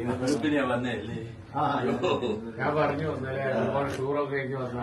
ഇന്ന് ഞാൻ വന്നല്ലേ ഞാൻ പറഞ്ഞു ടൂറൊക്കെ കഴിഞ്ഞ് വന്ന.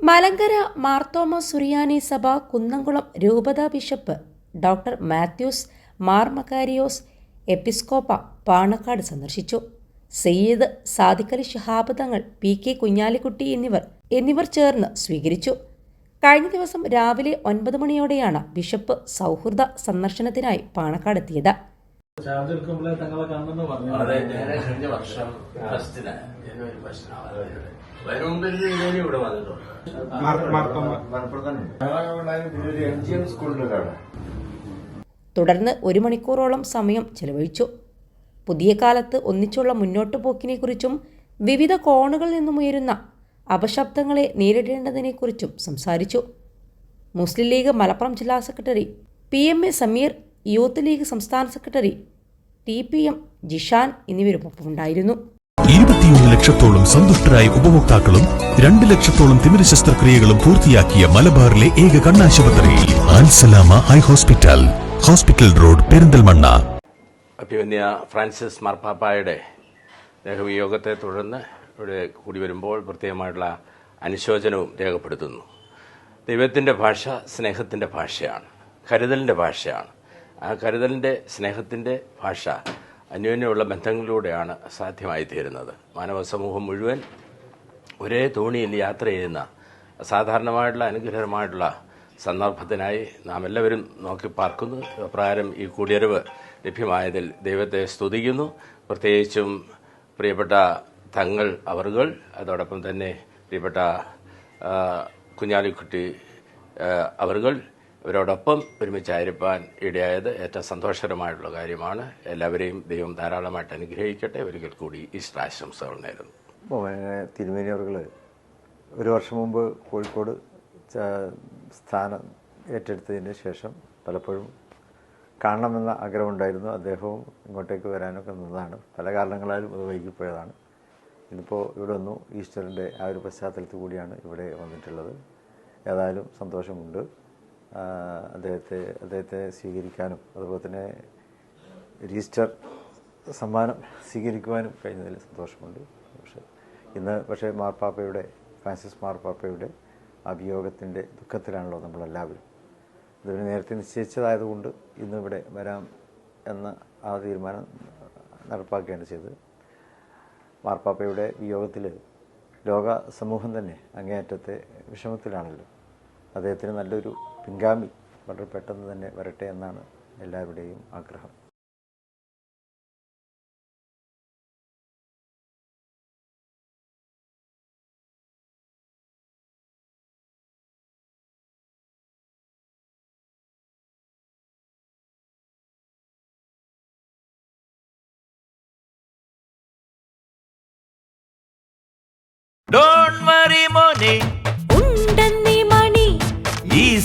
മലങ്കര മാർത്തോമ സുറിയാനി സഭ കുന്നംകുളം രൂപതാ bishop doctor Mathews Mar Makarios Episcopa Panakkad സന്ദർശിച്ചു. സയ്യിദ് സാദിഖലി ഷഹാബ് തങ്ങൾ പി കെ കുഞ്ഞാലിക്കുട്ടി എന്നിവർ എന്നിവർ ചേർന്ന് സ്വീകരിച്ചു. കഴിഞ്ഞ ദിവസം രാവിലെ ഒൻപത് മണിയോടെയാണ് ബിഷപ്പ് സൗഹൃദ സന്ദർശനത്തിനായി പാണക്കാടെത്തിയത്. ചാർജ് എടുക്കുമ്പോഴേ തങ്ങളെ കണ്ടെന്ന് പറഞ്ഞു അതെ ഞാൻ കഴിഞ്ഞ വർഷം ഫസ്റ്റിന്. ജനുവരി ഫസ്റ്റിനാണ് വരും മുമ്പിൽ ഇവന് ഇവിടെ വന്നിട്ടുണ്ട്. എം ജി എം സ്കൂളിലാണ് തുടർന്ന് ഒരു മണിക്കൂറോളം സമയം ചെലവഴിച്ചു. പുതിയ കാലത്ത് ഒന്നിച്ചുള്ള മുന്നോട്ടു പോക്കിനെക്കുറിച്ചും വിവിധ കോണുകളിൽ നിന്നും ഉയരുന്ന അപശബ്ദങ്ങളെ നേരിടേണ്ടതിനെക്കുറിച്ചും സംസാരിച്ചു. മുസ്ലിം ലീഗ് മലപ്പുറം ജില്ലാ secretary P M A Sameer Youth League സംസ്ഥാന secretary T P M Jishan എന്നിവരുമൊപ്പമുണ്ടായിരുന്നു ഇരുപത്തിയൊന്ന് ലക്ഷത്തോളം സന്തുഷ്ടരായ ഉപഭോക്താക്കളും രണ്ട് ലക്ഷത്തോളം തിമിര ശസ്ത്രക്രിയകളും പൂർത്തിയാക്കിയ മലബാറിലെ ഏക കണ്ണാശുപത്രി Alsalama eye hospital hospital road Perinthalmanna. അഭിമന്യ ഫ്രാൻസിസ് മാർപ്പാപ്പായുടെ ദേഹവിയോഗത്തെ തുടർന്ന് ഇവിടെ കൂടി വരുമ്പോൾ പ്രത്യേകമായിട്ടുള്ള അനുശോചനവും രേഖപ്പെടുത്തുന്നു. ദൈവത്തിന്റെ ഭാഷ സ്നേഹത്തിന്റെ ഭാഷയാണ് കരുതലിന്റെ ഭാഷയാണ്. ആ കരുതലിന്റെ സ്നേഹത്തിന്റെ ഭാഷ അന്യോന്യമുള്ള ബന്ധങ്ങളിലൂടെയാണ് സാധ്യമായി തീരുന്നത് മാനവ സമൂഹം മുഴുവൻ ഒരേ തോണിയിൽ യാത്ര ചെയ്യുന്ന സാധാരണമായിട്ടുള്ള അനുഗ്രഹമായിട്ടുള്ള സന്ദർഭത്തിനായി നാം എല്ലാവരും നോക്കി പാർക്കുന്നു. അപ്രകാരം ഈ കൂടിയറിവ് ലഭ്യമായതിൽ ദൈവത്തെ സ്തുതിക്കുന്നു. പ്രത്യേകിച്ചും പ്രിയപ്പെട്ട തങ്ങൾ അവറുകൾ അതോടൊപ്പം തന്നെ പ്രിയപ്പെട്ട കുഞ്ഞാലിക്കുട്ടി അവറുകൾ ഇവരോടൊപ്പം ഒരുമിച്ചായിരിക്കാൻ ഇടയായത് ഏറ്റവും സന്തോഷകരമായിട്ടുള്ള കാര്യമാണ്. എല്ലാവരെയും ദൈവം ധാരാളമായിട്ട് അനുഗ്രഹിക്കട്ടെ. ഒരിക്കൽ കൂടി ഈസ്റ്റർ ആശംസകൾ നേരുന്നു. തിരുമേനിയവറുകൾ ഒരു വർഷം മുമ്പ് കോഴിക്കോട് സ്ഥാനം ഏറ്റെടുത്തതിന് ശേഷം പലപ്പോഴും കാണണമെന്ന ആഗ്രഹമുണ്ടായിരുന്നു. അദ്ദേഹവും ഇങ്ങോട്ടേക്ക് വരാനൊക്കെ നിന്നതാണ്. പല കാരണങ്ങളാലും അത് വൈകിപ്പോയതാണ് ഇന്നിപ്പോൾ ഇവിടെ വന്നു. ഈസ്റ്ററിന്റെ ആ ഒരു പശ്ചാത്തലത്തിൽ കൂടിയാണ് ഇവിടെ വന്നിട്ടുള്ളത്. ഏതായാലും സന്തോഷമുണ്ട്. അദ്ദേഹത്തെ അദ്ദേഹത്തെ സ്വീകരിക്കാനും അതുപോലെ തന്നെ രജിസ്റ്റർ സമ്മാനം സ്വീകരിക്കുവാനും കഴിഞ്ഞതിൽ സന്തോഷമുണ്ട്. പക്ഷേ ഇന്ന് പക്ഷേ മാർപ്പാപ്പയുടെ ഫ്രാൻസിസ് മാർപ്പാപ്പയുടെ അഭിയോഗത്തിന്റെ ദുഃഖത്തിലാണല്ലോ നമ്മളെല്ലാവരും. ഇതിന് നേരത്തെ നിശ്ചയിച്ചതായതുകൊണ്ട് ഇന്ന് ഇവിടെ വരാം എന്ന ആ തീരുമാനം നടപ്പാക്കുകയാണ് ചെയ്തത്. മാർപ്പാപ്പയുടെ വിയോഗത്തിൽ ലോക സമൂഹം തന്നെ അങ്ങേയറ്റത്തെ വിഷമത്തിലാണല്ലോ. അദ്ദേഹത്തിന് നല്ലൊരു പിൻഗാമി വളരെ പെട്ടെന്ന് തന്നെ വരട്ടെ എന്നാണ് എല്ലാവരുടെയും ആഗ്രഹം. Don't worry, money